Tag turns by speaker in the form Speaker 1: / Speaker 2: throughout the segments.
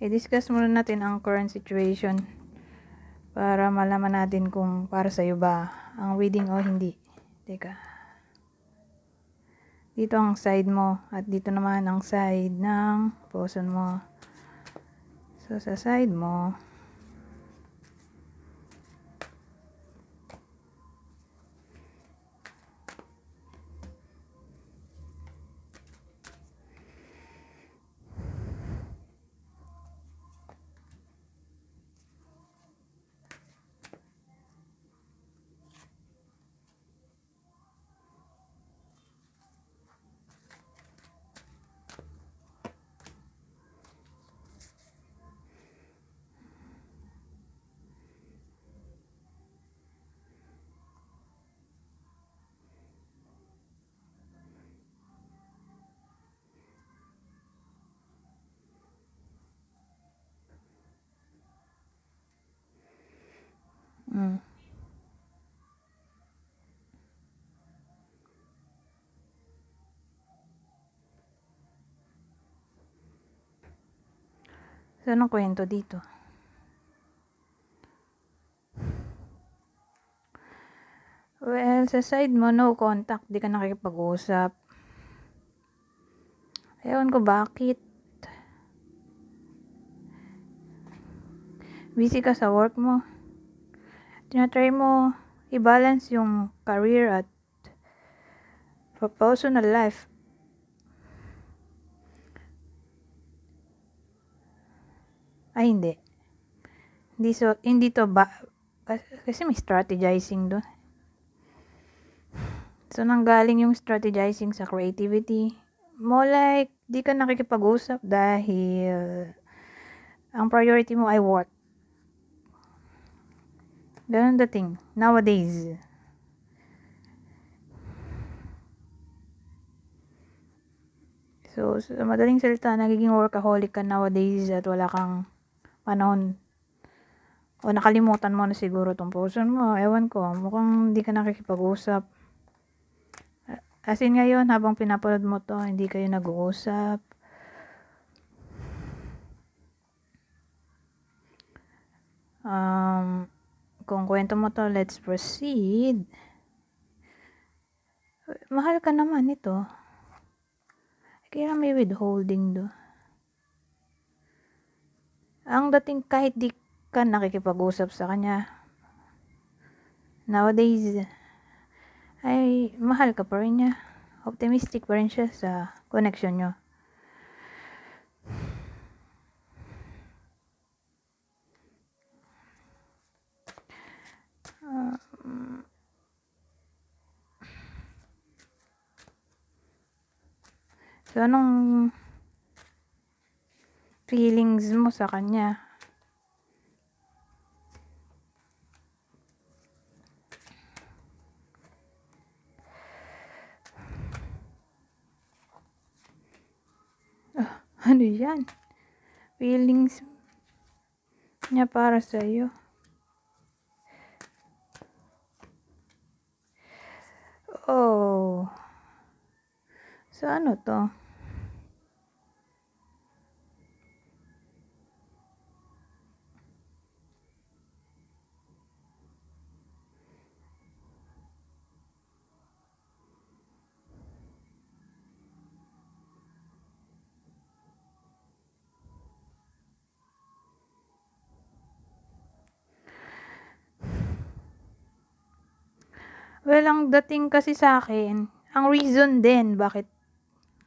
Speaker 1: i-discuss muna natin ang current situation para malaman natin kung para sa'yo ba ang reading o hindi. Teka. Dito ang side mo at dito naman ang side ng person mo. So, sa side mo, mm. So, anong kwento dito? Well, sa side mo, no contact. Di ka nakikipag-usap. Ewan ko bakit. Busy ka sa work mo. Tinatry mo i-balance yung career at personal life. Ay, hindi. Hindi, so, hindi to ba... Kasi may strategizing doon. So, nanggaling yung strategizing sa creativity. More like, di ka nakikipag-usap dahil ang priority mo ay work. Ganun dating. Nowadays. So, sa madaling salita, nagiging workaholic ka nowadays at wala kang panahon o nakalimutan mo na siguro tong person mo. Ewan ko, mukhang hindi ka nakikipag-usap. As in ngayon, habang pinapanood mo to, hindi kayo nag-uusap. Um, kung kwento mo to, let's proceed. Mahal ka naman ito. Kaya may withholding do. Ang dating kahit di ka nakikipag-usap sa kanya, nowadays, ay mahal ka pa rin niya. Optimistic pa rin siya sa connection nyo. So, anong feelings mo sa kanya? Ah, ano yan? Feelings niya para sa iyo. Oh. So, ano to? Well, ang dating kasi sa akin, ang reason din bakit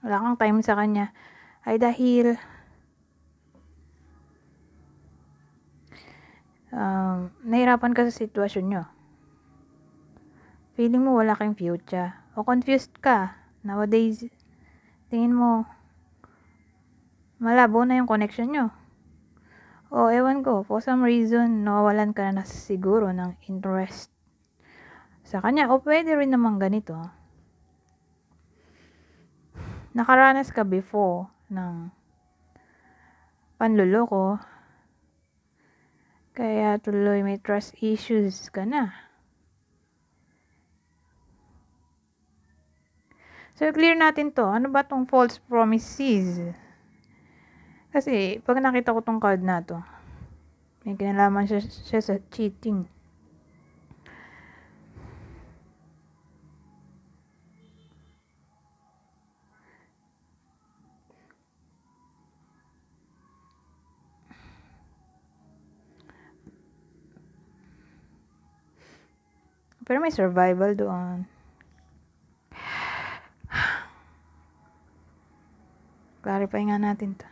Speaker 1: wala kang time sa kanya ay dahil um, nahirapan ka sa sitwasyon nyo. Feeling mo wala kang future. O confused ka. Nowadays, tingin mo malabo na yung connection nyo. O ewan ko, for some reason, nawawalan ka na siguro ng interest sa kanya. O pwede rin naman ganito. Nakaranas ka before ng panluloko. Kaya tuloy may trust issues ka na. So, clear natin to. Ano ba tong false promises? Kasi, pag nakita ko tong card na to, may kinalaman siya, siya sa cheating. Pero may survival doon. Clarify nga natin to.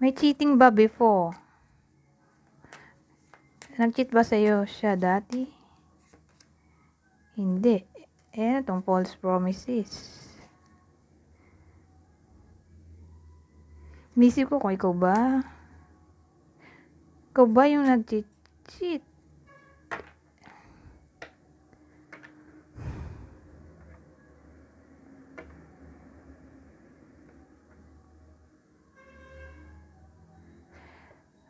Speaker 1: May cheating ba before? Nag-cheat ba sa'yo siya dati? Hindi. Eh, itong false promises. Missy ko kung ikaw ba? Ikaw ba yung nag-cheat?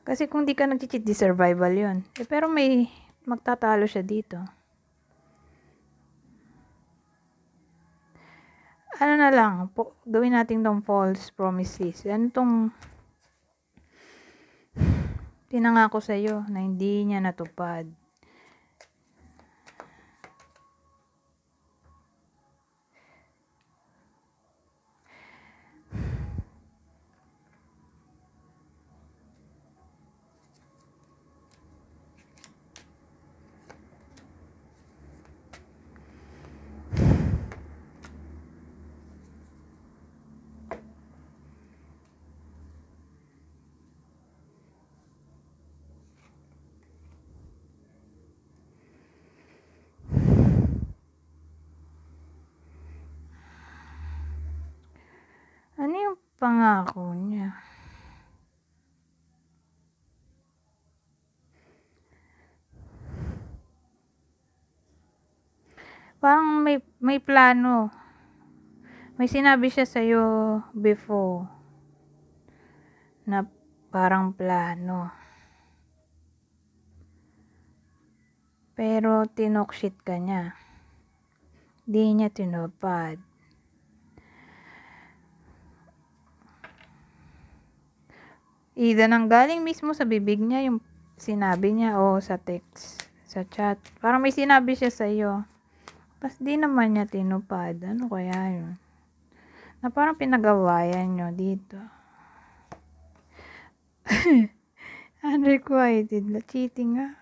Speaker 1: Kasi kung di ka nag-cheat, di survival yun. Eh, pero may magtatalo siya dito. Ano na lang, po, gawin natin tong false promises. Ano tong pinangako sa'yo na hindi niya natupad. Ano yung pangako niya? Parang may may plano. May sinabi siya sa'yo before na parang plano. Pero tinokshit ka niya. Di niya tinupad. Either nang galing mismo sa bibig niya yung sinabi niya o sa text, sa chat. Parang may sinabi siya sa iyo. Tapos di naman niya tinupad. Ano kaya yun? Na parang pinagawayan nyo dito. Unrequited cheating ah.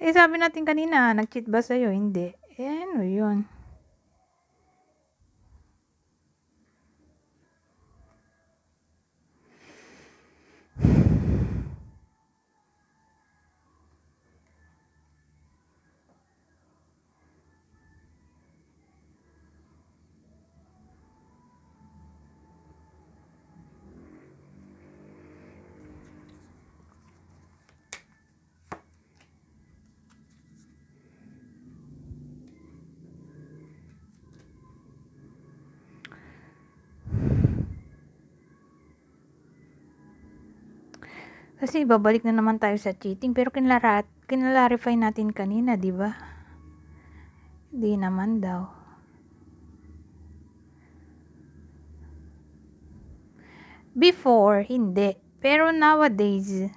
Speaker 1: Eh sabi natin kanina, nag-cheat ba sa'yo? Hindi. Eh ano yun? Kasi babalik na naman tayo sa cheating pero kinlara kinlarify natin kanina, 'di ba? Di naman daw. Before, hindi. Pero nowadays,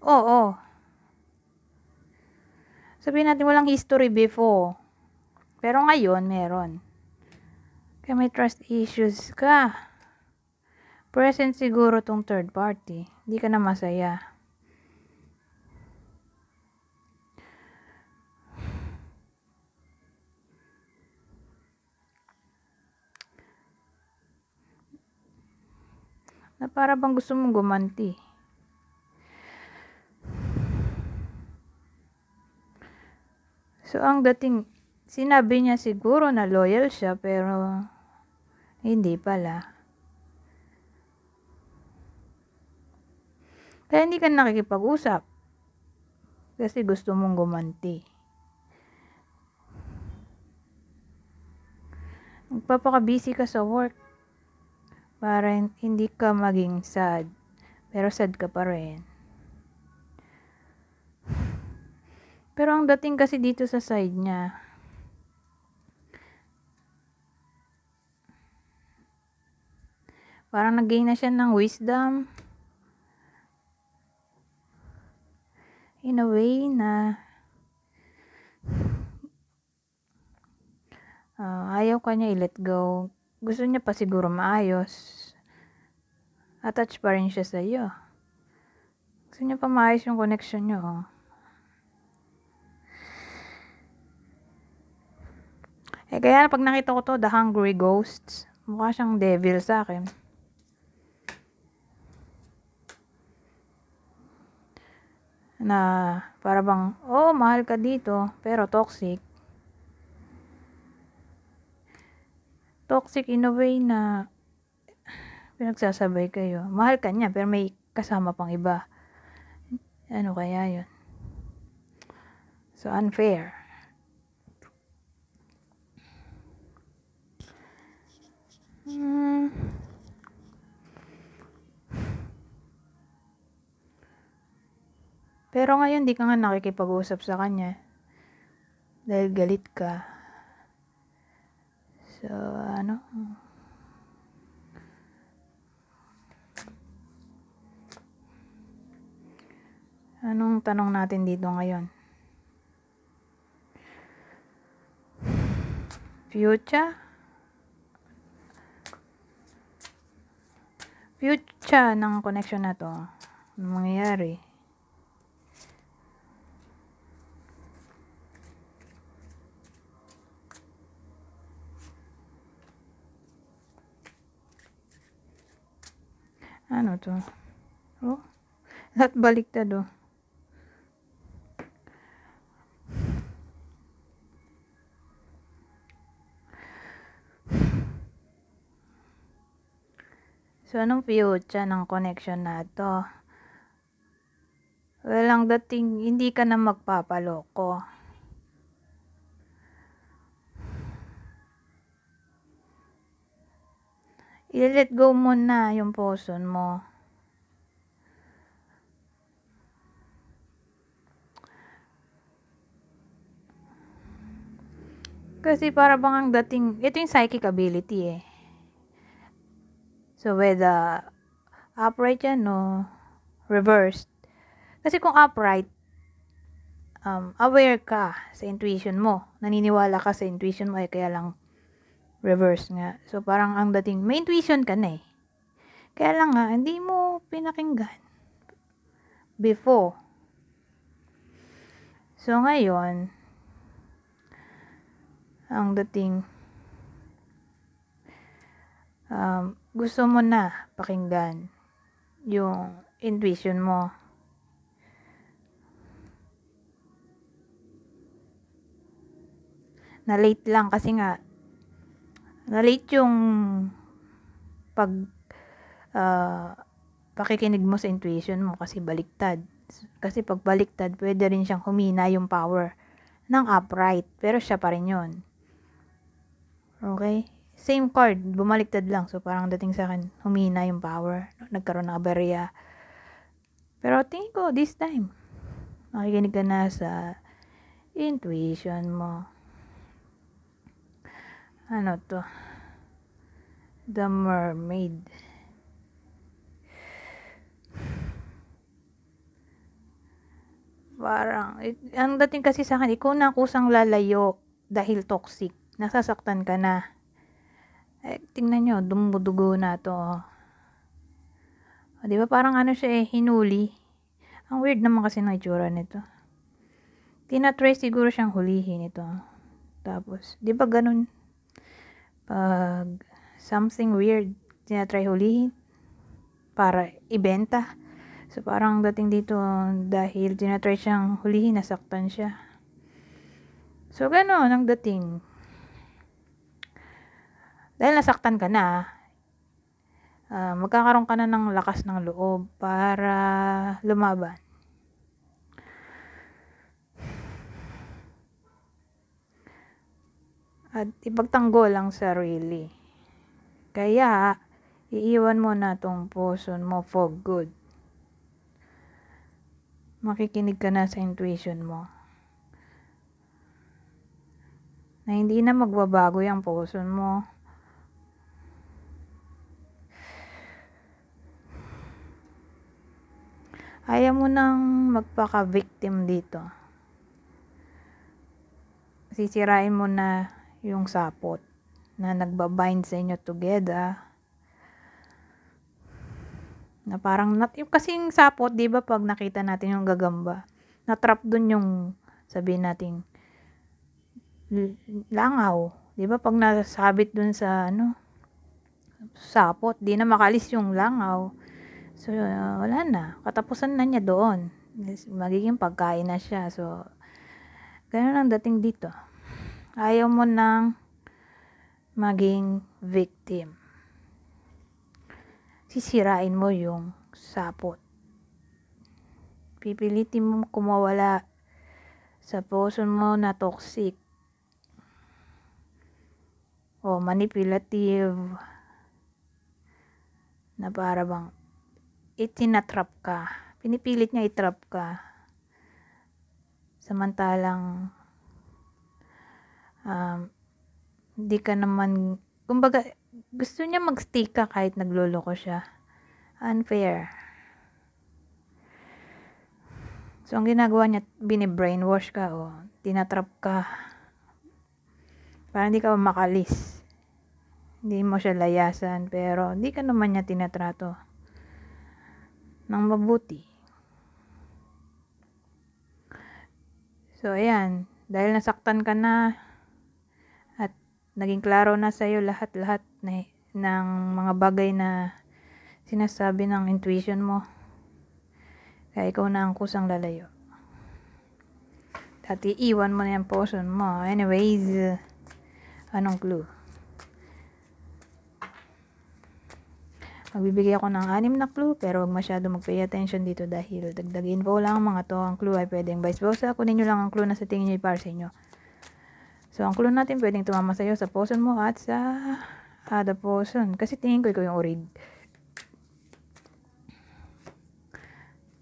Speaker 1: oo. Sabihin natin walang history before. Pero ngayon, meron. Kaya may trust issues ka. Present siguro tong third party. Hindi ka na masaya. Na para bang gusto mong gumanti. So, ang dating, sinabi niya siguro na loyal siya, pero hindi pala. Kaya hindi ka nakikipag-usap. Kasi gusto mong gumanti. Magpapaka-busy ka sa work para hindi ka maging sad. Pero sad ka pa rin. Pero ang dating kasi dito sa side niya, parang nag-gain na siya ng wisdom. In a way na uh, ayaw ka niya i-let go. Gusto niya pa siguro maayos. Attached pa rin siya sa iyo. Gusto niya pa maayos yung connection niyo. Oh. Eh, kaya pag nakita ko to, The Hungry Ghosts, mukha siyang devil sa akin. Na, para bang, oh, mahal ka dito, pero toxic. Toxic in a way na, pinagsasabay kayo. Mahal ka niya, pero may kasama pang iba. Ano kaya yun? So, unfair. Hmm. Pero ngayon, di ka nga nakikipag-usap sa kanya. Dahil galit ka. So, ano? Anong tanong natin dito ngayon? Future? future ng connection na to, ano mangyayari? Ano to? Oh, lahat baliktad oh. So, anong future ng connection na to? Well, ang dating, hindi ka na magpapaloko. I-let go mo na yung person mo. Kasi para bang ang dating, ito yung psychic ability eh. So, whether upright yan no reversed. Kasi kung upright, um, aware ka sa intuition mo. Naniniwala ka sa intuition mo, eh, kaya lang reverse nga. So, parang ang dating, may intuition ka na eh. Kaya lang nga, hindi mo pinakinggan. Before. So, ngayon, ang dating, um, gusto mo na pakinggan yung intuition mo. Na late lang kasi nga na late yung pag uh, pakikinig mo sa intuition mo kasi baliktad. Kasi pag baliktad, pwede rin siyang humina yung power ng upright. Pero siya pa rin yun. Okay? same card, bumaliktad lang. So, parang dating sa akin, humina yung power. Nagkaroon ng aberya. Pero tingin ko, this time, makikinig ka na sa intuition mo. Ano to? The Mermaid. Parang, ang dating kasi sa akin, ikaw na kusang lalayo dahil toxic. Nasasaktan ka na eh, tingnan nyo, dumudugo na to. O, di ba parang ano siya eh, hinuli. Ang weird naman kasi ng itsura nito. Tinatry siguro siyang hulihin ito. Tapos, di ba ganun? Pag something weird, tinatry hulihin para ibenta. So, parang dating dito, dahil tinatry siyang hulihin, nasaktan siya. So, gano'n ang dating. Dahil nasaktan ka na, uh, magkakaroon ka na ng lakas ng loob para lumaban. At ipagtanggol ang sarili. Kaya, iiwan mo na tong puso mo for good. Makikinig ka na sa intuition mo. na hindi na magbabago yung puso mo. Ayaw mo nang magpaka-victim dito. Sisirain mo na yung sapot na nagbabind sa inyo together. Na parang, nat yung kasing sapot, di ba pag nakita natin yung gagamba, natrap dun yung, sabihin natin, langaw. Di ba pag nasabit dun sa, ano, sapot, di na makalis yung langaw. So, uh, wala na. Katapusan na niya doon. Magiging pagkain na siya. So, ganun ang dating dito. Ayaw mo nang maging victim. Sisirain mo yung sapot. Pipilitin mo kumawala sa puso mo na toxic o manipulative na para bang itinatrap ka. Pinipilit niya itrap ka. Samantalang um, hindi ka naman, kumbaga, gusto niya magstay ka kahit nagloloko siya. Unfair. So, ang ginagawa niya, binibrainwash ka o tinatrap ka. Para hindi ka makalis. Hindi mo siya layasan, pero hindi ka naman niya tinatrato ng mabuti. So, ayan. Dahil nasaktan ka na naging klaro na sa'yo lahat-lahat na, ng mga bagay na sinasabi ng intuition mo. Kaya ikaw na ang kusang lalayo. Dati iwan mo na yung potion mo. Anyways, anong clue? Magbibigay ako ng anim na clue pero huwag masyado mag-pay attention dito dahil dagdag info lang ang mga to. Ang clue ay pwedeng vice versa. Kunin nyo lang ang clue na sa tingin nyo para sa inyo. So, ang clue natin pwedeng tumama sa'yo sa potion mo at sa other potion. Kasi tingin ko ikaw yung orig.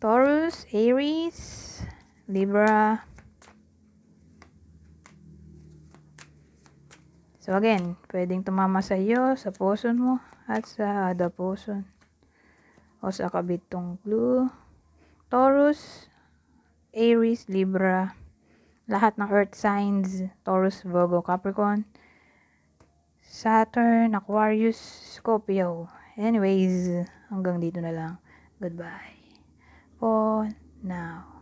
Speaker 1: Taurus, Aries, Libra. So again, pwedeng tumama sa iyo, sa potion mo, at sa other potion. O sa kabitong clue. Taurus, Aries, Libra, lahat ng earth signs, Taurus, Virgo, Capricorn, Saturn, Aquarius, Scorpio. Anyways, hanggang dito na lang. Goodbye. For now.